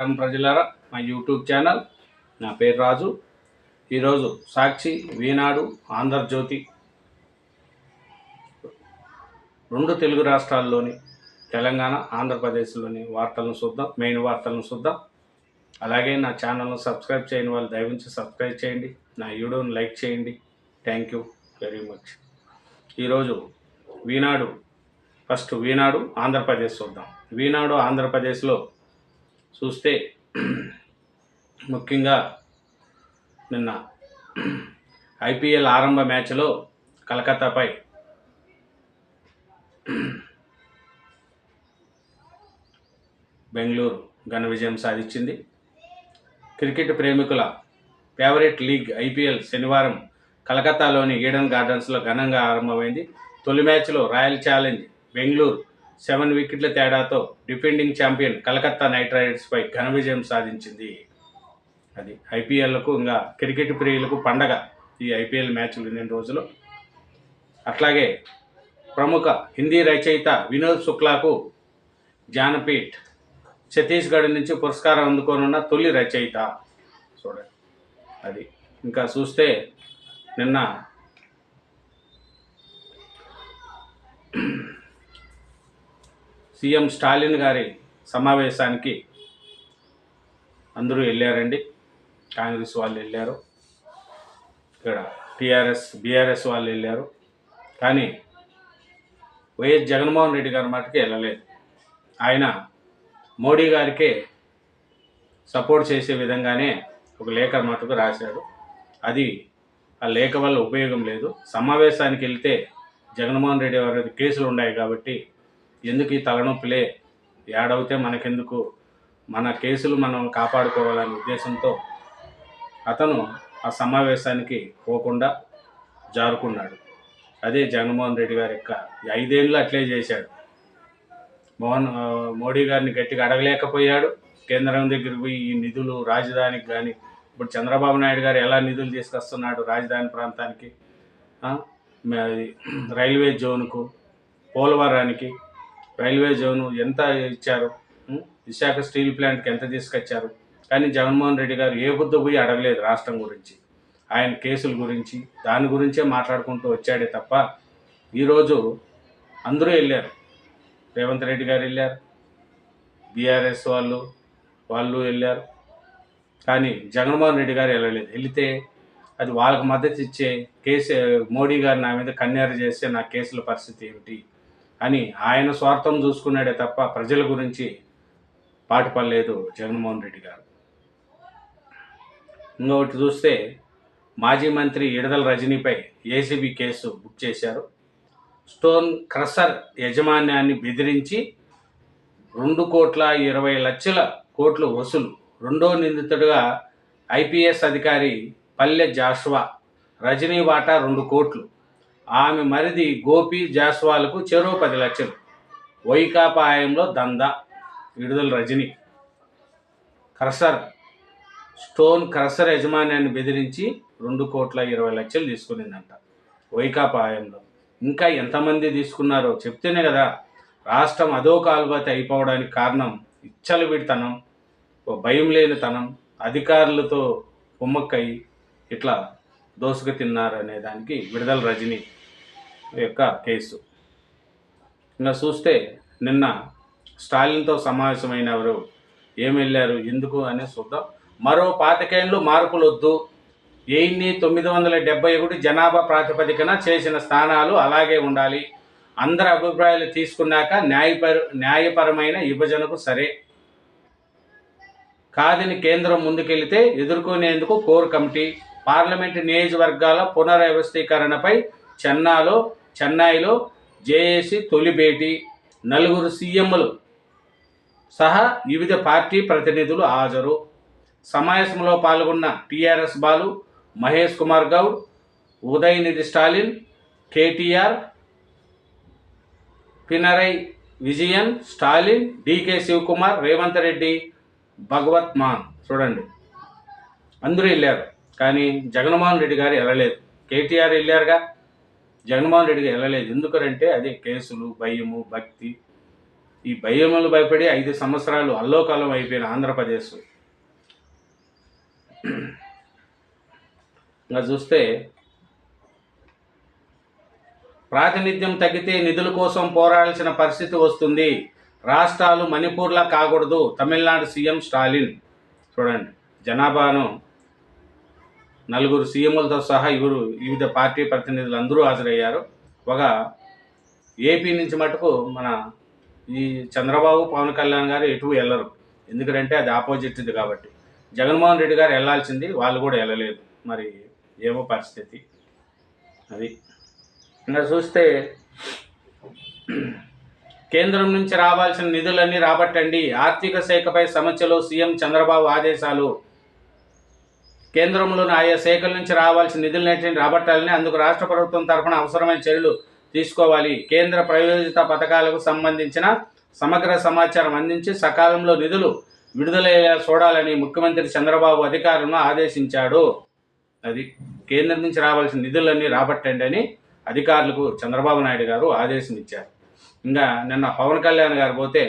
నమస్కారం ప్రజలారా మా యూట్యూబ్ ఛానల్. నా పేరు రాజు. ఈరోజు సాక్షి వీనాడు ఆంధ్రజ్యోతి. రెండు తెలుగు రాష్ట్రాల్లోని తెలంగాణ ఆంధ్రప్రదేశ్లోని వార్తలను చూద్దాం మెయిన్ వార్తలను చూద్దాం. అలాగే నా ఛానల్ను సబ్స్క్రైబ్ చేయని వాళ్ళు దయవించి సబ్స్క్రైబ్ చేయండి నా వీడియోని లైక్ చేయండి. Thank you very much. ఈరోజు వీనాడు ఫస్ట్ వీనాడు ఆంధ్రప్రదేశ్ చూద్దాం. వీనాడు ఆంధ్రప్రదేశ్లో చూస్తే ముఖ్యంగా నిన్న ఐపీఎల్ ఆరంభ మ్యాచ్లో కలకత్తాపై బెంగళూరు ఘన విజయం సాధించింది. క్రికెట్ ప్రేమికుల ఫేవరెట్ లీగ్ ఐపీఎల్ శనివారం కలకత్తాలోని ఈడన్ గార్డెన్స్లో ఘనంగా ఆరంభమైంది. తొలి మ్యాచ్లో రాయల్ ఛాలెంజ్ బెంగళూరు సెవెన్ వికెట్ల తేడాతో డిఫెండింగ్ ఛాంపియన్ కలకత్తా నైట్ రైడర్స్పై ఘన విజయం సాధించింది. అది ఐపీఎల్కు ఇంకా క్రికెట్ ప్రియులకు పండగ ఈ ఐపీఎల్ మ్యాచ్లు రెండు రోజులు. అట్లాగే ప్రముఖ హిందీ రచయిత వినోద్ శుక్లాకు జ్ఞానపీఠ్ ఛత్తీస్గఢ్ నుంచి పురస్కారం అందుకోనున్న తొలి రచయిత. చూడండి. అది ఇంకా చూస్తే నిన్న సీఎం స్టాలిన్ గారి సమావేశానికి అందరూ వెళ్ళారండి. కాంగ్రెస్ వాళ్ళు వెళ్ళారు. ఇక్కడ టీఆర్ఎస్ బీఆర్ఎస్ వాళ్ళు వెళ్ళారు. కానీ వైఎస్ జగన్మోహన్ రెడ్డి గారి మటుకు వెళ్ళలేదు. ఆయన మోడీ గారికే సపోర్ట్ చేసే విధంగానే ఒక లేఖ మటుకు రాశాడు. అది ఆ లేఖ వల్ల ఉపయోగం లేదు. సమావేశానికి వెళ్తే జగన్మోహన్ రెడ్డి గారి కేసులు ఉన్నాయి కాబట్టి ఎందుకు ఈ తలనొప్పిలే? ఏడవుతే మనకెందుకు? మన కేసులు మనం కాపాడుకోవాలనే ఉద్దేశంతో అతను ఆ సమావేశానికి పోకుండా జారుకున్నాడు. అదే జగన్మోహన్ రెడ్డి గారి యొక్క ఐదేళ్ళు అట్లే చేశాడు. మోహన్ మోడీ గారిని గట్టిగా అడగలేకపోయాడు. కేంద్రం దగ్గరికి పోయి ఈ నిధులు రాజధానికి కానీ ఇప్పుడు చంద్రబాబు నాయుడు గారు ఎలా నిధులు తీసుకొస్తున్నాడు రాజధాని ప్రాంతానికి? రైల్వే జోన్కు పోలవరానికి రైల్వే జోను ఎంత ఇచ్చారు? విశాఖ స్టీల్ ప్లాంట్కి ఎంత తీసుకొచ్చారు? కానీ జగన్మోహన్ రెడ్డి గారు ఏ బుద్ధ పోయి అడగలేదు రాష్ట్రం గురించి. ఆయన కేసుల గురించి దాని గురించే మాట్లాడుకుంటూ వచ్చాడే తప్ప ఈరోజు అందరూ వెళ్ళారు. రేవంత్ రెడ్డి గారు వెళ్ళారు. బీఆర్ఎస్ వాళ్ళు వాళ్ళు వెళ్ళారు. కానీ జగన్మోహన్ రెడ్డి గారు వెళ్ళలేదు. వెళితే అది వాళ్ళకి మద్దతు ఇచ్చే కేసు మోడీ గారు నా మీద కన్యారు చేస్తే నా కేసుల పరిస్థితి ఏమిటి? అని ఆయన స్వార్థం చూసుకున్నాడే తప్ప ప్రజల గురించి పాటుపడలేదు జగన్మోహన్ రెడ్డి గారు. ఇంకొకటి చూస్తే మాజీ మంత్రి ఇడదల రజనీపై ఏసీబీ కేసు బుక్ చేశారు. స్టోన్ క్రషర్ యజమాన్యాన్ని బెదిరించి రెండు కోట్ల ఇరవై లక్షల కోట్లు వసూలు. రెండో నిందితుడిగా ఐపీఎస్ అధికారి పల్లె జాషువా రజనీ వాటా రెండు కోట్లు. ఆమె మరిది గోపి జాస్వాలకు చెరో పది లక్షలు. వైకాపాయంలో దందా విడుదల రజని. క్రసర్ స్టోన్ క్రషర్ యజమాన్యాన్ని బెదిరించి రెండు కోట్ల ఇరవై లక్షలు తీసుకునిందంట వైకాపాయంలో ఇంకా ఎంతమంది తీసుకున్నారో చెప్తేనే కదా రాష్ట్రం అదో కాలుబతి అయిపోవడానికి కారణం ఇచ్చలవిడితనం విడితనం భయం లేని తనం అధికారులతో కుమ్మక్కయి ఇట్లా దోసుకు తిన్నారు అనే దానికి విడుదల రజని యొక్క కేసు. ఇంకా చూస్తే నిన్న స్టాలిన్తో సమావేశమైన వారు ఏం వెళ్ళారు ఎందుకు అని చూద్దాం. మరో పాతికేళ్ళు మార్పులు వద్దు వెయ్యి తొమ్మిది వందల డెబ్బై ఒకటి జనాభా ప్రాతిపదికన చేసిన స్థానాలు అలాగే ఉండాలి. అందరి అభిప్రాయాలు తీసుకున్నాక న్యాయపర న్యాయపరమైన విభజనకు సరే. కాదని కేంద్రం ముందుకెళ్తే ఎదుర్కొనేందుకు కోర్ కమిటీ పార్లమెంటు నియోజకవర్గాల పునర్వ్యవస్థీకరణపై చెన్నాలో చెన్నైలో జేఏసీ తొలి భేటీ నలుగురు సీఎంలు సహా వివిధ పార్టీ ప్రతినిధులు హాజరు. సమావేశంలో పాల్గొన్న TRS Balu Mahesh Kumar Goud Udhayanidhi Stalin KTR Pinarayi Vijayan Stalin DK Shivakumar Revanth Reddy Bhagwant Mann. చూడండి. అందరూ వెళ్ళారు. కానీ జగన్మోహన్ రెడ్డి గారు వెళ్ళలేదు. కేటీఆర్ వెళ్ళారుగా. జగన్మోహన్ రెడ్డికి వెళ్ళలేదు. ఎందుకంటే అదే కేసులు భయము భక్తి. ఈ భయములు భయపడి ఐదు సంవత్సరాలు అల్లోకాలం అయిపోయిన ఆంధ్రప్రదేశ్. ఇంకా చూస్తే ప్రాతినిధ్యం తగ్గితే నిధుల కోసం పోరాడాల్సిన పరిస్థితి వస్తుంది. రాష్ట్రాలు మణిపూర్లా కాకూడదు. తమిళనాడు సీఎం స్టాలిన్. చూడండి జనాభాను నలుగురు సీఎంలతో సహా ఇವರು వివిధ పార్టీ ప్రతినిధులు అందరూ హాజరయ్యారు. ఒక ఏపీ నుంచి మటుకు మన ఈ చంద్రబాబు పవన్ కళ్యాణ్ గారు ఎటు వెళ్ళరు. ఎందుకంటే అది ఆపోజిట్ ఇది కాబట్టి. జగన్మోహన్ రెడ్డి గారు వెళ్ళాల్సింది వాళ్ళు కూడా వెళ్ళలేదు. మరి ఏమో పరిస్థితి. అది. ఇంకా చూస్తే కేంద్రం నుంచి రావాల్సిన నిధులన్నీ రాబట్టండి. ఆర్థిక శాఖపై సమస్యలు సీఎం చంద్రబాబు ఆదేశాలు. కేంద్రంలోని ఆయా శాఖల నుంచి రావాల్సిన నిధులన్నింటినీ రాబట్టాలని అందుకు రాష్ట్ర ప్రభుత్వం తరఫున అవసరమైన చర్యలు తీసుకోవాలి. కేంద్ర ప్రయోజిత పథకాలకు సంబంధించిన సమగ్ర సమాచారం అందించి సకాలంలో నిధులు విడుదలయ్యేలా చూడాలని ముఖ్యమంత్రి చంద్రబాబు అధికారులను ఆదేశించాడు. అది కేంద్రం నుంచి రావాల్సిన నిధులన్నీ రాబట్టండి అని అధికారులకు చంద్రబాబు నాయుడు గారు ఆదేశం ఇచ్చారు ఇంకా నిన్న పవన్ కళ్యాణ్ గారు పోతే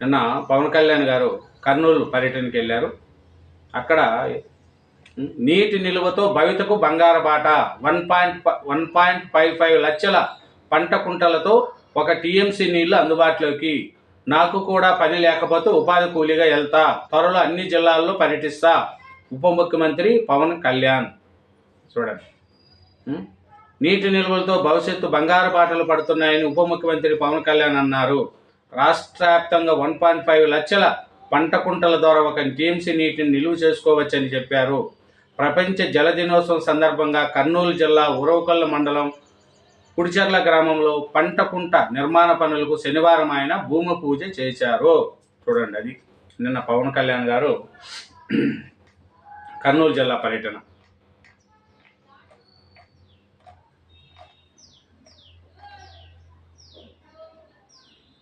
నిన్న పవన్ కళ్యాణ్ గారు కర్నూలు పర్యటనకి వెళ్ళారు. అక్కడ నీటి నిల్వతో భవితకు బంగారు బాట. One point one point five five లక్షల పంట కుంటలతో ఒక టీఎంసీ నీళ్ళు అందుబాటులోకి. నాకు కూడా పని లేకపోతే ఉపాధి కూలీగా వెళ్తా త్వరలో అన్ని జిల్లాల్లో పర్యటిస్తా. ఉప ముఖ్యమంత్రి పవన్ కళ్యాణ్. చూడండి. నీటి నిల్వలతో భవిష్యత్తు బంగారు బాటలు పడుతున్నాయని ఉప ముఖ్యమంత్రి పవన్ కళ్యాణ్ అన్నారు. రాష్ట్ర వ్యాప్తంగా వన్ పాయింట్ ఫైవ్ లక్షల పంట కుంటల ద్వారా ఒక టీఎంసీ నీటిని నిలువ చేసుకోవచ్చని చెప్పారు. ప్రపంచ జల దినోత్సవం సందర్భంగా కర్నూలు జిల్లా ఉరవకల్ల మండలం కుడిచెర్ల గ్రామంలో పంట కుంట నిర్మాణ పనులకు శనివారం ఆయన భూమి పూజ చేశారు. చూడండి అది. నిన్న పవన్ కళ్యాణ్ గారు కర్నూలు జిల్లా పర్యటన.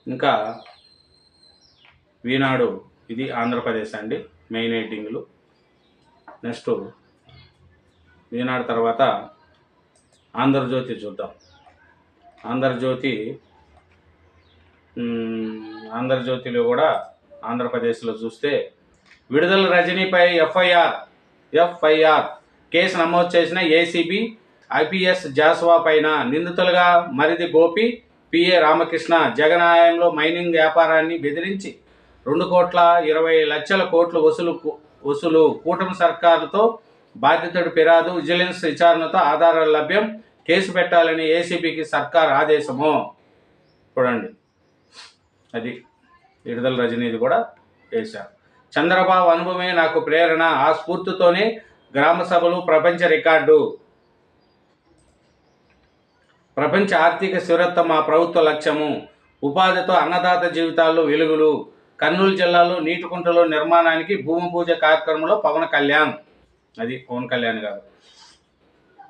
ఇంకా ఈనాడు ఇది ఆంధ్రప్రదేశ్ అండి మెయిన్ ఎయిటింగ్లు నెక్స్ట్ ఈనాడు తర్వాత ఆంధ్రజ్యోతి చూద్దాం. ఆంధ్రజ్యోతి ఆంధ్రజ్యోతిలో కూడా ఆంధ్రప్రదేశ్లో చూస్తే విడుదల రజనీపై ఎఫ్ఐఆర్ ఎఫ్ఐఆర్ కేసు నమోదు చేసిన ఏసీబీ ఐపీఎస్ జాస్వా పైన నిందితులుగా మరిది గోపి పిఏ రామకృష్ణ జగనాయంలో మైనింగ్ వ్యాపారాన్ని బెదిరించి రెండు కోట్ల ఇరవై లక్షల కోట్లు వసూలు వసూలు కూటమి సర్కారుతో బాధితుడు ఫిర్యాదు విజిలెన్స్ విచారణతో ఆధారాలు లభ్యం కేసు పెట్టాలని ఏసీబీకి సర్కార్ ఆదేశము. చూడండి. అది విడుదల రజనీది కూడా వేశారు. చంద్రబాబు అనుభవమే నాకు ప్రేరణ ఆ స్ఫూర్తితోనే గ్రామ సభలు ప్రపంచ రికార్డు. ప్రపంచ ఆర్థిక స్థిరత్వం మా ప్రభుత్వ లక్ష్యము. ఉపాధితో అన్నదాత జీవితాల్లో వెలుగులు. కర్నూలు జిల్లాలో నీటి కుంటలో నిర్మాణానికి భూమి పూజ కార్యక్రమంలో పవన్ కళ్యాణ్. అది పవన్ కళ్యాణ్ గారు.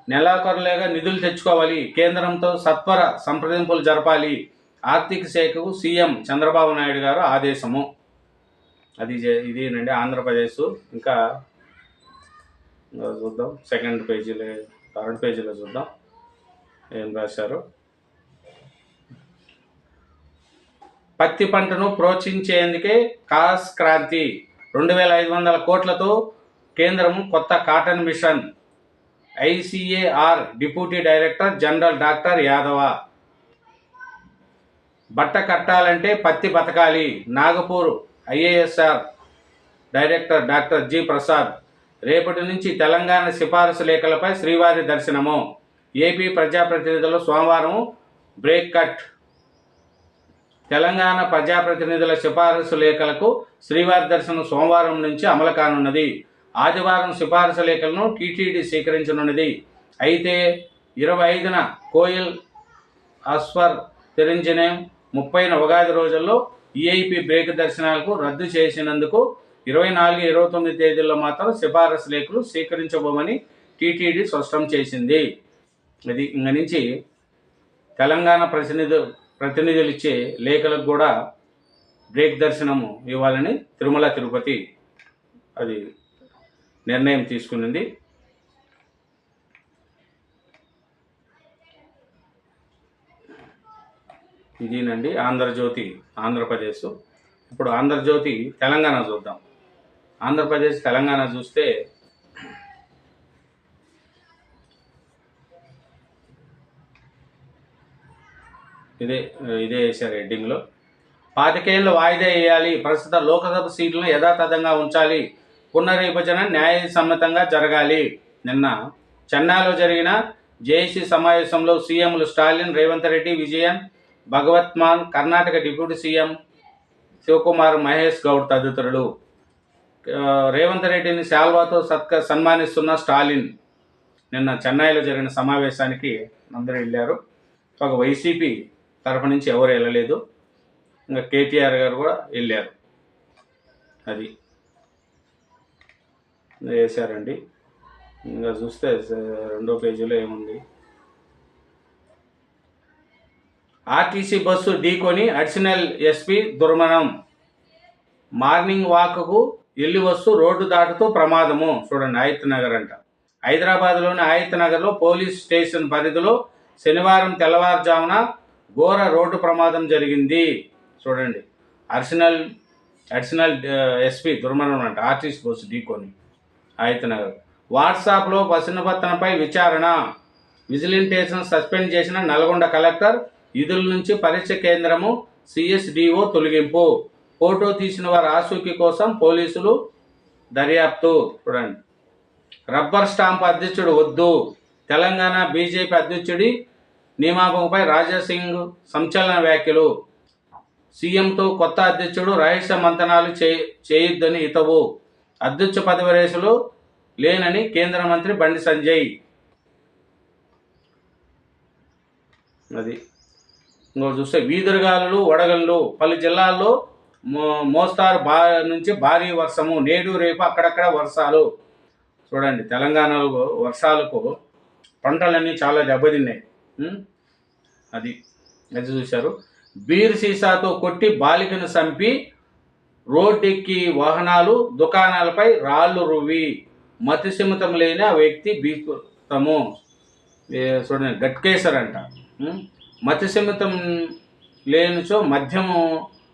నెలాఖరులేగా నిధులు తెచ్చుకోవాలి. కేంద్రంతో సత్వర సంప్రదింపులు జరపాలి. ఆర్థిక శాఖకు సీఎం చంద్రబాబు నాయుడు గారు ఆదేశము. అది ఇదేనండి ఆంధ్రప్రదేశ్. ఇంకా ఇంకా చూద్దాం. సెకండ్ పేజీలో థర్డ్ పేజీలో చూద్దాం. ఏం రాశారు? పత్తి పంటను ప్రోత్సహించేందుకే కాస్ క్రాంతి. రెండు వేల ఐదు వందల కోట్లతో కేంద్రం కొత్త cotton mission. ICAR deputy director general doctor Yadava. బట్ట కట్టాలంటే పత్తి బతకాలి. Nagpur IASR director doctor G Prasad. రేపటి నుంచి తెలంగాణ సిఫారసు లేఖలపై శ్రీవారి దర్శనము. ఏపీ ప్రజాప్రతినిధులు సోమవారం బ్రేక్ కట్. తెలంగాణ ప్రజాప్రతినిధుల సిఫారసు లేఖలకు శ్రీవారి దర్శనం సోమవారం నుంచి అమలు కానున్నది. ఆదివారం సిఫారసు లేఖలను టీటీడీ స్వీకరించనున్నది. అయితే ఇరవై ఐదున కోయిల్ అస్వర్ తెరించిన ముప్పైన ఉగాది రోజుల్లో ఈఐపి బ్రేక్ దర్శనాలకు రద్దు చేసినందుకు ఇరవై నాలుగు ఇరవై తొమ్మిది తేదీల్లో మాత్రం సిఫారసు లేఖలు స్వీకరించబోమని టీటీడీ స్పష్టం చేసింది. ఇది ఇంక నుంచి తెలంగాణ ప్రతినిధు ప్రతినిధులు ఇచ్చే లేఖలకు కూడా బ్రేక్ దర్శనము ఇవ్వాలని తిరుమల తిరుపతి అది నిర్ణయం తీసుకునింది. ఇదేనండి ఆంధ్రజ్యోతి ఆంధ్రప్రదేశ్. ఇప్పుడు ఆంధ్రజ్యోతి తెలంగాణ చూద్దాం. ఆంధ్రప్రదేశ్ తెలంగాణ చూస్తే ఇదే ఇదే వేశారు హెడ్డింగ్లో. పాతికేళ్ళు వాయిదా వేయాలి. ప్రస్తుత లోకసభ సీట్లను యథాతథంగా ఉంచాలి. పునర్విభజన న్యాయసమ్మతంగా జరగాలి. నిన్న చెన్నైలో జరిగిన జేఏసీ సమావేశంలో సీఎంలు స్టాలిన్ రేవంత్ రెడ్డి విజయన్ భగవత్ మాన్ కర్ణాటక డిప్యూటీ సీఎం శివకుమార్ మహేష్ గౌడ్ తదితరులు. రేవంత్ రెడ్డిని శాల్వాతో సత్క సన్మానిస్తున్న స్టాలిన్ నిన్న చెన్నైలో జరిగిన సమావేశానికి అందరూ వెళ్ళారు. ఒక వైసీపీ తరఫు నుంచి ఎవరు వెళ్ళలేదు. ఇంకా కేటీఆర్ గారు కూడా వెళ్ళారు. అది. వేశారండి. ఇంకా చూస్తే రెండో పేజీలో ఏముంది? ఆర్టీసీ బస్సు ఢీకొని అడిషనల్ ఎస్పీ దుర్మరణం మార్నింగ్ వాక్కు వెళ్ళి వస్తూ రోడ్డు దాటుతూ ప్రమాదము. చూడండి ఆయత్ నగర్ అంట. హైదరాబాద్లోని ఆయత్ నగర్లో పోలీస్ స్టేషన్ పరిధిలో శనివారం తెల్లవారుజామున ఘోర రోడ్డు ప్రమాదం జరిగింది. చూడండి. అర్సినల్ అడిషనల్ ఎస్పీ దుర్మరణం అంట ఆర్టీస్ బస్సు ఢీకొని ఆయతనగర్ వాట్సాప్లో పసినపత్తనపై విచారణ. విజిలింటేషన్ సస్పెండ్ చేసిన నల్గొండ కలెక్టర్ విధుల నుంచి పరీక్ష కేంద్రము సిఎస్డిఓ తొలగింపు. ఫోటో తీసిన వారి ఆసూకి కోసం పోలీసులు దర్యాప్తు. చూడండి. రబ్బర్ స్టాంప్ అధ్యక్షుడు వద్దు. తెలంగాణ బీజేపీ అధ్యక్షుడి నియామకంపై రాజాసింగ్ సంచలన వ్యాఖ్యలు. సీఎంతో కొత్త అధ్యక్షుడు రహస్య మంతనాలు చే చేయొద్దని హితవు. అధ్యక్ష పదవి రేసులు లేనని కేంద్ర మంత్రి బండి సంజయ్. అది ఇంకో చూస్తే వీధురుగాలు వడగళ్ళు. పలు జిల్లాల్లో మో మోస్తారు బా నుంచి భారీ వర్షము. నేడు రేపు అక్కడక్కడ వర్షాలు. చూడండి తెలంగాణలో వర్షాలకు పంటలన్నీ చాలా దెబ్బతిన్నాయి. అది అది చూశారు. బీర్ సీసాతో కొట్టి బాలికను చంపి రోడ్డెక్కి వాహనాలు దుకాణాలపై రాళ్ళు రువ్వి మతిసిమితం లేని ఆ వ్యక్తి బీతము చూడండి గట్కేసర్ అంట ఉం? మతిసిమితం లేనిచో మద్యము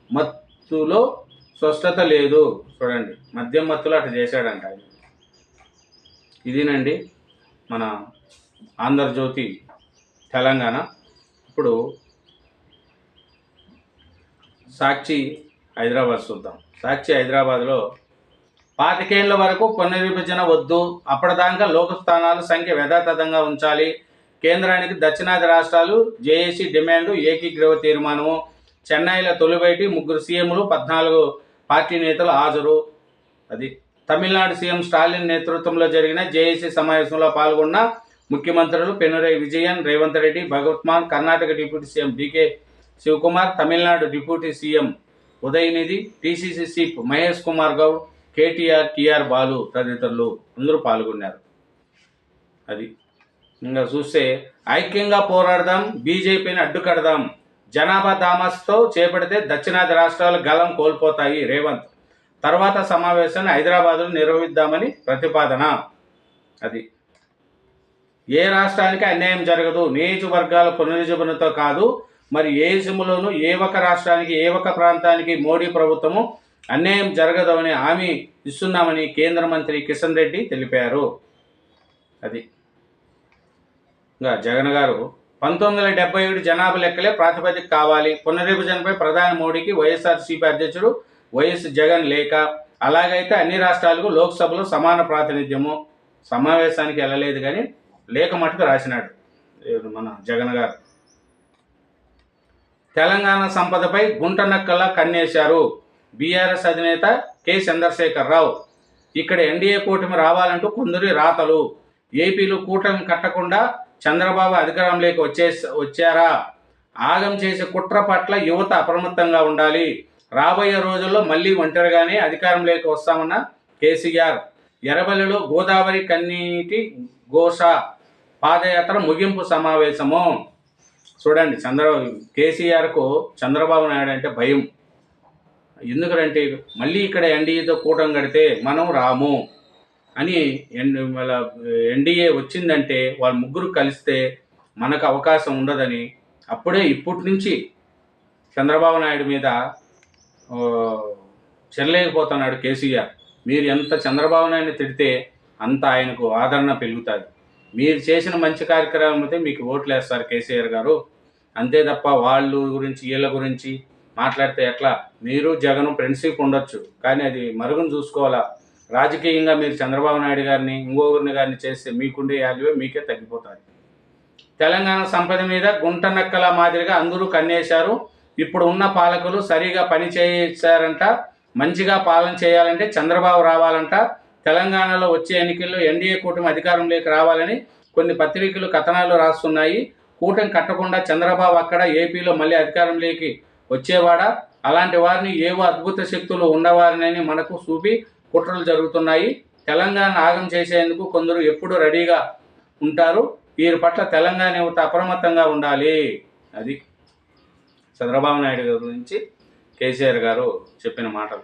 మత్తులో స్వస్థత లేదు. చూడండి మద్యం మత్తులో అటు చేశాడంట. ఇదేనండి మన ఆంధ్రజ్యోతి తెలంగాణ. ఇప్పుడు సాక్షి హైదరాబాద్ చూద్దాం. సాక్షి హైదరాబాద్లో పాతికేళ్ళ వరకు పునర్విభజన వద్దు. అప్పటిదాకా లోక స్థానాల సంఖ్య యథాతథంగా ఉంచాలి. కేంద్రానికి దక్షిణాది రాష్ట్రాలు జేఏసీ డిమాండ్ ఏకీగ్రవ తీర్మానము. చెన్నైలో తొలిబయటి ముగ్గురు సీఎంలు పద్నాలుగు పార్టీ నేతలు హాజరు. అది తమిళనాడు సీఎం స్టాలిన్ నేతృత్వంలో జరిగిన జేఏసీ సమావేశంలో పాల్గొన్న ముఖ్యమంత్రులు Pinarayi Vijayan Revanth Reddy Bhagwant Mann Karnataka deputy CM DK Shivakumar Tamil Nadu deputy CM Udhayanidhi TCC chief Mahesh Kumar Goud KTR TR Balu తదితరులు అందరూ పాల్గొన్నారు. అది ఇంకా చూస్తే ఐక్యంగా పోరాడదాం బీజేపీని అడ్డుకడదాం జనాభా దామస్తో చేపడితే దక్షిణాది రాష్ట్రాలు గలం కోల్పోతాయి రేవంత్. తర్వాత సమావేశాన్ని హైదరాబాద్లో నిర్వహిద్దామని ప్రతిపాదన. అది ఏ రాష్ట్రానికి అన్యాయం జరగదు. నియోజకవర్గాల పునర్విభజనతో కాదు మరి ఏ దేశంలోనూ ఏ ఒక్క రాష్ట్రానికి ఏ ఒక్క ప్రాంతానికి మోడీ ప్రభుత్వము అన్యాయం జరగదని హామీ ఇస్తున్నామని కేంద్ర మంత్రి కిషన్ రెడ్డి తెలిపారు. అది. ఇంకా జగన్ గారు పంతొమ్మిది వందల డెబ్బై ఏడు జనాభా లెక్కలే ప్రాతిపదిక కావాలి. పునర్విభజనపై ప్రధాని మోడీకి వైఎస్ఆర్సీపీ అధ్యక్షుడు వైఎస్ జగన్ లేక. అలాగైతే అన్ని రాష్ట్రాలకు లోక్సభలో సమాన ప్రాతినిధ్యము. సమావేశానికి వెళ్ళలేదు కానీ లేఖ మటుకు రాసినాడు మన జగన్ గారు. తెలంగాణ సంపదపై గుంట నక్కల్లా కన్నేశారు బీఆర్ఎస్ అధినేత కె. చంద్రశేఖర్ రావు ఇక్కడ ఎన్డీఏ కూటమి రావాలంటూ కొందరి రాతలు. ఏపీలో కూటమి కట్టకుండా చంద్రబాబు అధికారంలోకి వచ్చే వచ్చారా? ఆగం చేసే కుట్ర పట్ల యువత అప్రమత్తంగా ఉండాలి. రాబోయే రోజుల్లో మళ్ళీ ఒంటరిగానే అధికారంలోకి వస్తామన్న కేసీఆర్ ఎర్రబల్లిలో గోదావరి కన్నీటి ఘోష పాదయాత్ర ముగింపు సమావేశము. చూడండి చంద్ర కేసీఆర్కు చంద్రబాబు నాయుడు అంటే భయం. ఎందుకంటే మళ్ళీ ఇక్కడ ఎన్డీఏతో కూటం కడితే మనం రాము అని ఎన్ వాళ్ళ ఎన్డీఏ వచ్చిందంటే వాళ్ళ ముగ్గురు కలిస్తే మనకు అవకాశం ఉండదని అప్పుడే ఇప్పటి నుంచి చంద్రబాబు నాయుడు మీద ఓ, చెల్లలేకపోతున్నాడు కేసీఆర్. మీరు ఎంత చంద్రబాబు నాయుడిని తిడితే అంత ఆయనకు ఆదరణ పెరుగుతుంది. మీరు చేసిన మంచి కార్యక్రమం అయితే మీకు ఓట్లు వేస్తారు కేసీఆర్ గారు. అంతే తప్ప వాళ్ళు గురించి వీళ్ళ గురించి మాట్లాడితే ఎట్లా? మీరు జగన్ ఫ్రెండ్షిప్ ఉండొచ్చు. కానీ అది మరుగును చూసుకోవాలా? రాజకీయంగా మీరు చంద్రబాబు నాయుడు గారిని ఇంకొకరిని గారిని చేస్తే మీకుండే వాల్యూ మీకే తగ్గిపోతుంది. తెలంగాణ సంపద మీద గుంట నక్కల మాదిరిగా అందరూ కన్నేశారు. ఇప్పుడు ఉన్న పాలకులు సరిగా పని చేశారంట మంచిగా పాలన చేయాలంటే చంద్రబాబు రావాలంట. తెలంగాణలో వచ్చే ఎన్నికల్లో ఎన్డీఏ కూటమి అధికారంలోకి రావాలని కొన్ని పత్రికలు కథనాలు రాస్తున్నాయి. కూటమి కట్టకుండా చంద్రబాబు అక్కడ ఏపీలో మళ్ళీ అధికారంలోకి వచ్చేవాడా? అలాంటి వారిని ఏవో అద్భుత శక్తులు ఉన్నవారినని మనకు చూపి కుట్రలు జరుగుతున్నాయి. తెలంగాణ ఆగం చేసేందుకు కొందరు ఎప్పుడు రెడీగా ఉంటారు. వీరి పట్ల తెలంగాణ యువత అప్రమత్తంగా ఉండాలి. అది చంద్రబాబు నాయుడు గారి గురించి కేసీఆర్ గారు చెప్పిన మాటలు.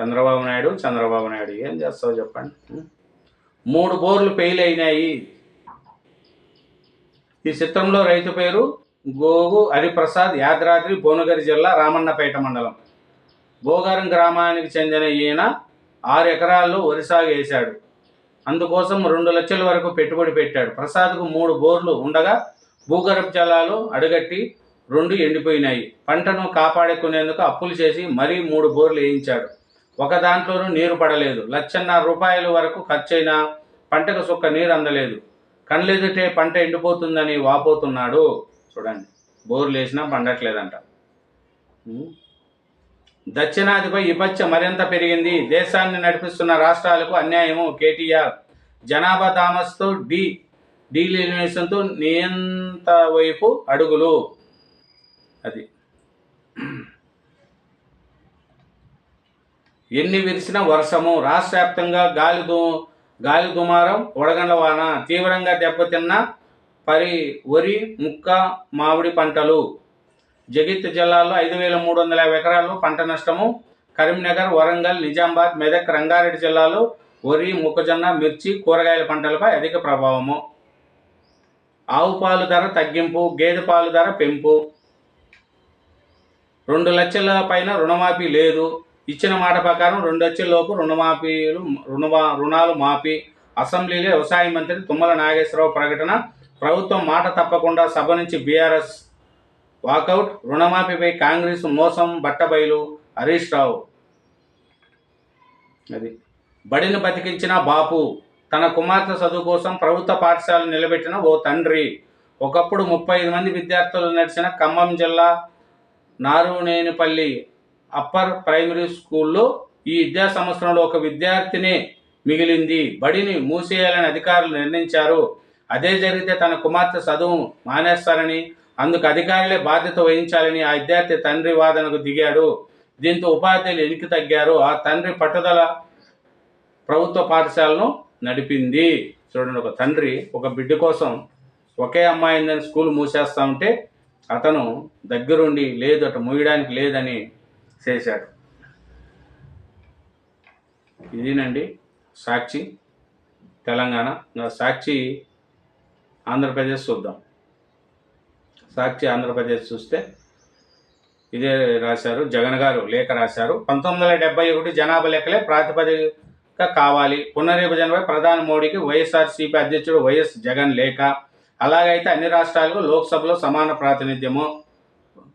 చంద్రబాబు నాయుడు చంద్రబాబు నాయుడు ఏం చేస్తావు చెప్పండి? మూడు బోర్లు ఫెయిల్ అయినాయి. ఈ చిత్రంలో రైతు పేరు గోగు హరిప్రసాద్ యాదాద్రి భువనగిరి జిల్లా రామన్నపేట మండలం. గోగారం గ్రామానికి చెందిన ఈయన ఆరు ఎకరాల్లో వరి సాగు వేశాడు అందుకోసం రెండు లక్షల వరకు పెట్టుబడి పెట్టాడు. ప్రసాద్కు మూడు బోర్లు ఉండగా భూగర్భ జలాలు అడుగట్టి రెండు ఎండిపోయినాయి. పంటను కాపాడుకునేందుకు అప్పులు చేసి మరీ మూడు బోర్లు వేయించాడు. ఒక దాంట్లోనూ నీరు పడలేదు. లక్షన్నర రూపాయల వరకు ఖర్చయినా పంటకు సుక్క నీరు అందలేదు. కండ్లెదుటే పంట ఎండిపోతుందని వాపోతున్నాడు. చూడండి. బోర్లు వేసినా పండట్లేదంట. దక్షిణాదిపై విపత్య మరింత పెరిగింది. దేశాన్ని నడిపిస్తున్న రాష్ట్రాలకు అన్యాయము. కేటీఆర్ జనాభా తామస్తో డి డీలిమినేషన్తో నియంత వైపు అడుగులు. అది. ఎన్ని విరిసిన వర్షము? రాష్ట్ర వ్యాప్తంగా గాలి దు గాలి దుమారం వడగండ్ల వాన తీవ్రంగా దెబ్బతిన్న పరి వరి ముక్క మామిడి పంటలు. జగిత్ జిల్లాలో ఐదు వేల మూడు వందల యాభై ఎకరాలు పంట నష్టము. కరీంనగర్ వరంగల్ నిజామాబాద్ మెదక్ రంగారెడ్డి జిల్లాలో వరి మొక్కజొన్న మిర్చి కూరగాయల పంటలపై అధిక ప్రభావము. ఆవు పాలు ధర తగ్గింపు గేదె పాలు ధర పెంపు. రెండు లక్షల పైన రుణమాఫీ లేదు. ఇచ్చిన మాట ప్రకారం రెండు లక్షల లోపు రుణమాఫీలు రుణమా రుణాలు మాఫీ అసెంబ్లీలో వ్యవసాయ మంత్రి తుమ్మల నాగేశ్వరరావు ప్రకటన ప్రభుత్వం మాట తప్పకుండా సభ నుంచి బీఆర్ఎస్ వాకౌట్ రుణమాఫీపై కాంగ్రెస్ మోసం బట్టబయలు హరీష్ రావు. అది. బడిని బతికించిన బాపు తన కుమార్తె చదువు కోసం ప్రభుత్వ పాఠశాల నిలబెట్టిన ఓ తండ్రి ఒకప్పుడు ముప్పై ఐదు మంది విద్యార్థులు నడిచిన ఖమ్మం జిల్లా నారునేనిపల్లి అప్పర్ ప్రైమరీ స్కూల్లో ఈ విద్యా సంవత్సరంలో ఒక విద్యార్థిని మిగిలింది. బడిని మూసేయాలని అధికారులు నిర్ణయించారు. అదే జరిగితే తన కుమార్తె చదువు మానేస్తారని అందుకు అధికారులే బాధ్యత వహించాలని ఆ విద్యార్థి తండ్రి వాదనకు దిగాడు. దీంతో ఉపాధ్యాయులు ఎనికి తగ్గారు. ఆ తండ్రి పట్టుదల ప్రభుత్వ పాఠశాలను నడిపింది. చూడండి ఒక తండ్రి ఒక బిడ్డ కోసం ఒకే అమ్మాయిందని స్కూల్ మూసేస్తా ఉంటే అతను దగ్గరుండి లేదు అటు మూయడానికి లేదని చేశాడు. ఇదేనండి సాక్షి తెలంగాణ. సాక్షి ఆంధ్రప్రదేశ్ చూద్దాం. సాక్షి ఆంధ్రప్రదేశ్ చూస్తే ఇదే రాశారు జగన్ గారు లేఖ రాశారు. పంతొమ్మిది వందల డెబ్బై ఒకటి జనాభా లెక్కలే ప్రాతిపదిక కావాలి. పునర్విభజనపై ప్రధాని మోడీకి వైఎస్ఆర్సీపీ అధ్యక్షుడు వైఎస్ జగన్ లేఖ. అలాగైతే అన్ని రాష్ట్రాలకు లోక్సభలో సమాన ప్రాతినిధ్యము.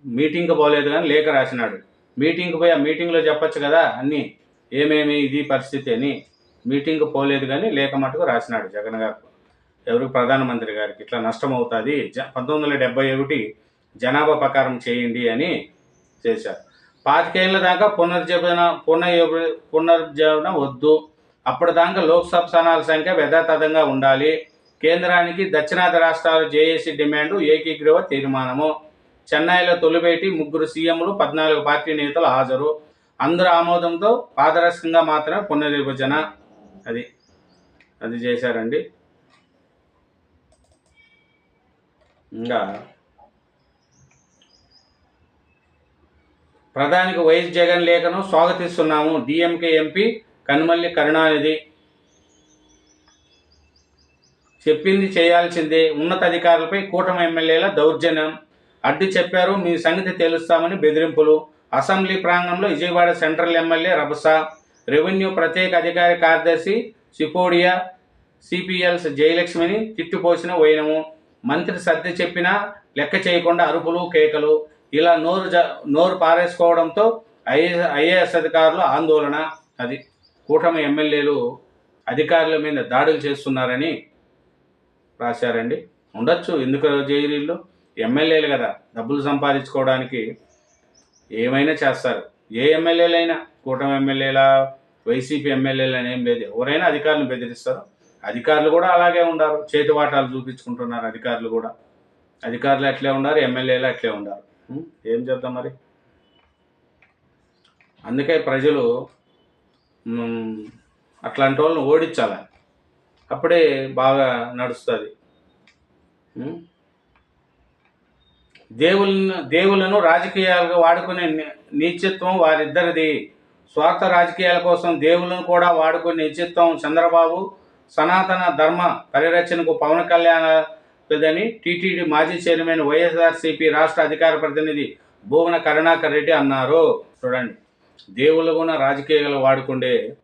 మీటింగ్కి పోలేదు కానీ లేఖ రాసినాడు. మీటింగ్కి పోయి ఆ మీటింగ్లో చెప్పచ్చు కదా అన్నీ. ఏమేమి ఇది పరిస్థితి అని. మీటింగ్కి పోలేదు కానీ లేఖ మటుకు రాసినాడు జగన్ గారు. ఎవరు? ప్రధానమంత్రి గారికి. ఇట్లా నష్టం అవుతుంది. జ పంతొమ్మిది వందల డెబ్బై ఒకటి జనాభా ప్రకారం చేయండి అని చేశారు. పాతికేళ్ళ దాకా పునర్జీవన పునర్ పునర్జీవన వద్దు. అప్పటిదాకా లోక్సభ స్థానాల సంఖ్య యథాతథంగా ఉండాలి. కేంద్రానికి దక్షిణాది రాష్ట్రాలు జేఏసీ డిమాండ్ ఏకీగ్రీవ తీర్మానము. చెన్నైలో తొలిబేటి ముగ్గురు సీఎంలు పద్నాలుగు పార్టీ నేతలు హాజరు. అందరు ఆమోదంతో పారదర్శకంగా మాత్రమే పునర్విభజన అది అది చేశారండి. ఇంకా ప్రధానికి వైఎస్ జగన్ లేఖను స్వాగతిస్తున్నాము డిఎంకే ఎంపీ కనుమల్లి కరుణానిధి. చెప్పింది చేయాల్సిందే ఉన్నతాధికారులపై కూటమి ఎమ్మెల్యేల దౌర్జన్యం. అడ్డు చెప్పారు మీ సంగతి తెలుస్తామని బెదిరింపులు. అసెంబ్లీ ప్రాంగణంలో విజయవాడ సెంట్రల్ ఎమ్మెల్యే రభస రెవెన్యూ ప్రత్యేక అధికారి కార్యదర్శి సిపోడియా సిపిఎల్స్ జయలక్ష్మిని తిట్టిపోసిన వైనము. మంత్రి సర్ది చెప్పినా లెక్క చేయకుండా అరుపులు కేకలు. ఇలా నోరు జ నోరు పారేసుకోవడంతో ఐఏ ఐఏఎస్ అధికారులు ఆందోళన. అది కూటమి ఎమ్మెల్యేలు అధికారుల మీద దాడులు చేస్తున్నారని రాశారండి. ఉండొచ్చు ఎందుకు జైలు? ఎమ్మెల్యేలు కదా డబ్బులు సంపాదించుకోవడానికి ఏమైనా చేస్తారు. ఏ ఎమ్మెల్యేలైనా కూటమి ఎమ్మెల్యేలా వైసీపీ ఎమ్మెల్యేలు అని ఏం లేదు. ఎవరైనా అధికారులను బెదిరిస్తారు. అధికారులు కూడా అలాగే ఉన్నారు చేతివాటాలు చూపించుకుంటున్నారు అధికారులు కూడా. అధికారులు అట్లే ఉన్నారు ఎమ్మెల్యేలు అట్లే ఉన్నారు. ఏం చేద్దాం మరి? అందుకే ప్రజలు అట్లాంటి వాళ్ళని ఓడించాలి. అప్పుడే బాగా నడుస్తుంది. దేవులను దేవులను రాజకీయాలుగా వాడుకునే ని- నీచత్వం వారిద్దరిది. స్వార్థ రాజకీయాల కోసం దేవులను కూడా వాడుకునే నిశ్చిత్వం చంద్రబాబు సనాతన ధర్మ పరిరక్షణకు పవన్ కళ్యాణ్ లేదని టీటీడీ మాజీ చైర్మన్ వైఎస్ఆర్సీపీ రాష్ట్ర అధికార ప్రతినిధి భువన కరుణాకర్ రెడ్డి అన్నారు. చూడండి. దేవుళ్ళు కూడా రాజకీయాలు వాడుకుండే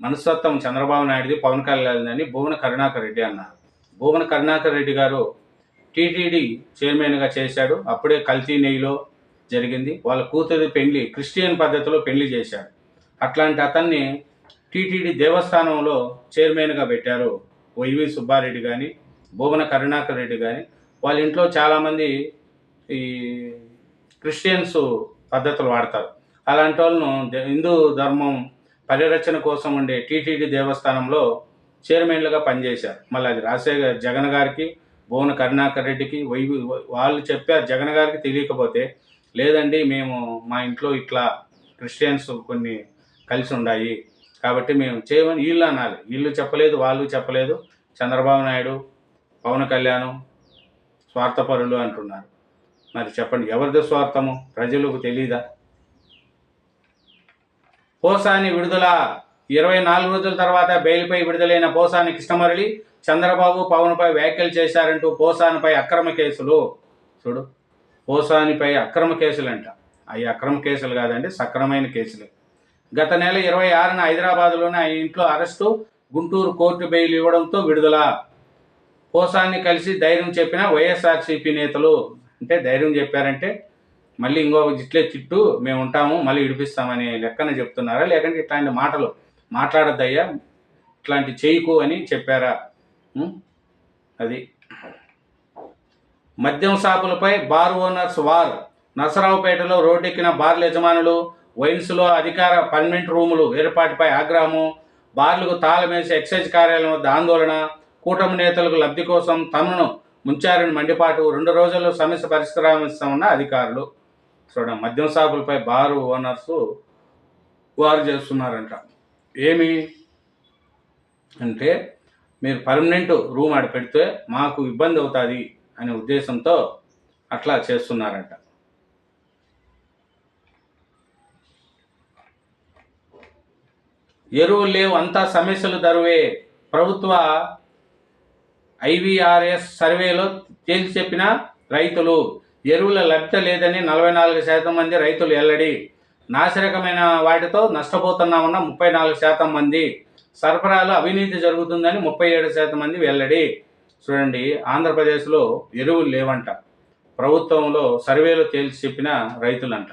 మనస్తత్వం చంద్రబాబు నాయుడుది పవన్ కళ్యాణ్ అని భువన కరుణాకర్ రెడ్డి అన్నారు. భువన కరుణాకర్ రెడ్డి గారు టీటీడీ చైర్మన్గా చేశాడు. అప్పుడే కల్తీ నెయ్యిలో జరిగింది. వాళ్ళ కూతురి పెళ్ళి క్రిస్టియన్ పద్ధతిలో పెళ్ళి చేశాడు. అట్లాంటి అతన్ని టీటీడీ దేవస్థానంలో చైర్మన్గా పెట్టారు వైవి సుబ్బారెడ్డి కానీ భువన కరుణాకర్ రెడ్డి కానీ వాళ్ళ ఇంట్లో చాలామంది ఈ క్రిస్టియన్స్ పద్ధతులు వాడతారు. అలాంటి వాళ్ళను హిందూ ధర్మం పరిరక్షణ కోసం ఉండే టీటీడీ దేవస్థానంలో చైర్మన్లుగా పనిచేశారు. మళ్ళీ అది రాజశేఖర్ జగన్ గారికి భువన కరుణాకర్ రెడ్డికి వైవి వాళ్ళు చెప్పారు జగన్ గారికి తెలియకపోతే లేదండి మేము మా ఇంట్లో ఇట్లా క్రిస్టియన్స్ కొన్ని కలిసి ఉన్నాయి కాబట్టి మేము చేయమని వీళ్ళు అనాలి. వీళ్ళు చెప్పలేదు వాళ్ళు చెప్పలేదు. చంద్రబాబు నాయుడు పవన్ కళ్యాణ్ స్వార్థపరులు అంటున్నారు. మరి చెప్పండి ఎవరిది స్వార్థము? ప్రజలకు తెలీదా? పోసాని విడుదల! ఇరవై నాలుగు రోజుల తర్వాత బెయిల్పై విడుదలైన పోసాని కృష్ణమురళి చంద్రబాబు పవన్పై వ్యాఖ్యలు చేశారంటూ పోసానిపై అక్రమ కేసులు. చూడు పోసానిపై అక్రమ కేసులు అంట అవి అక్రమ కేసులు కాదండి సక్రమైన కేసులు. గత నెల ఇరవై ఆరున హైదరాబాద్లోని ఆయన ఇంట్లో అరెస్టు గుంటూరు కోర్టు బెయిల్ ఇవ్వడంతో విడుదల. పోసాన్ని కలిసి ధైర్యం చెప్పిన వైఎస్ఆర్సీపీ నేతలు అంటే ధైర్యం చెప్పారంటే మళ్ళీ ఇంకో ఇట్లే తిట్టు మేము ఉంటాము మళ్ళీ విడిపిస్తామని లెక్కన చెప్తున్నారా? లేకంటే ఇట్లాంటి మాటలు మాట్లాడద్దయ్యా ఇట్లాంటి చేయకు అని చెప్పారా? అది. మద్యం షాపులపై బార్ ఓనర్స్ వార్. నరసరావుపేటలో రోడ్డెక్కిన బార్ల యజమానులు వైన్స్లో అధికార పర్మనెంట్ రూములు ఏర్పాటుపై ఆగ్రహము బార్లకు తాళమేసి ఎక్సైజ్ కార్యాలయం వద్ద ఆందోళన కూటమి నేతలకు లబ్ధి కోసం తమను ముంచారని మండిపాటు రెండు రోజుల్లో సమస్య పరిష్కరిస్తామన్న అధికారులు. చూడండి మద్యం షాపులపై బారు ఓనర్స్ వారు చేస్తున్నారంట. ఏమి? అంటే మీరు పర్మనెంట్ రూమ్ ఆడ పెడితే మాకు ఇబ్బంది అవుతుంది అనే ఉద్దేశంతో అట్లా చేస్తున్నారంట. ఎరువులు లేవు అంతా సమస్యలు దరువే ప్రభుత్వ ఐవీఆర్ఎస్ సర్వేలో తేల్చి చెప్పిన రైతులు ఎరువుల లభ్యత లేదని నలభై నాలుగు శాతం మంది రైతులు ఎల్లడి నాశరకమైన వాటితో నష్టపోతున్నామన్న ముప్పై నాలుగు శాతం మంది సరఫరాలో అవినీతి జరుగుతుందని ముప్పై ఏడు శాతం మంది వెల్లడి. చూడండి ఆంధ్రప్రదేశ్లో ఎరువులు లేవంట. ప్రభుత్వంలో సర్వేలో తేల్చి చెప్పిన రైతులంట.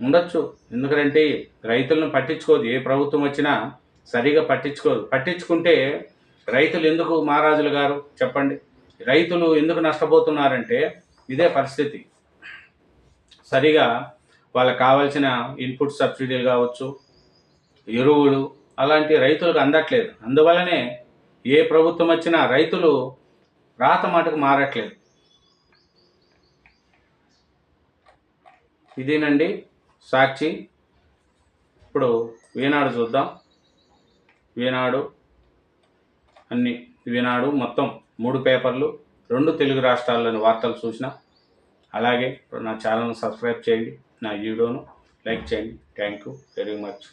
ఉండొచ్చు. ఎందుకంటే రైతులను పట్టించుకోదు. ఏ ప్రభుత్వం వచ్చినా సరిగా పట్టించుకోదు. పట్టించుకుంటే రైతులు ఎందుకు మహారాజులు గారు? చెప్పండి. రైతులు ఎందుకు నష్టపోతున్నారంటే ఇదే పరిస్థితి. సరిగా వాళ్ళకి కావాల్సిన ఇన్పుట్ సబ్సిడీలు కావచ్చు ఎరువులు అలాంటి రైతులకు అందట్లేదు. అందువలనే ఏ ప్రభుత్వం వచ్చినా రైతులు రాత మాటకు మారట్లేదు. ఇదేనండి సాక్షి. ఇప్పుడు ఈనాడు చూద్దాం. ఈనాడు అన్ని ఈనాడు మొత్తం మూడు పేపర్లు రెండు తెలుగు రాష్ట్రాల్లోని వార్తలు చూసిన. అలాగే నా ఛానల్ని సబ్స్క్రైబ్ చేయండి. నా వీడియోను లైక్ చేయండి. Thank you very much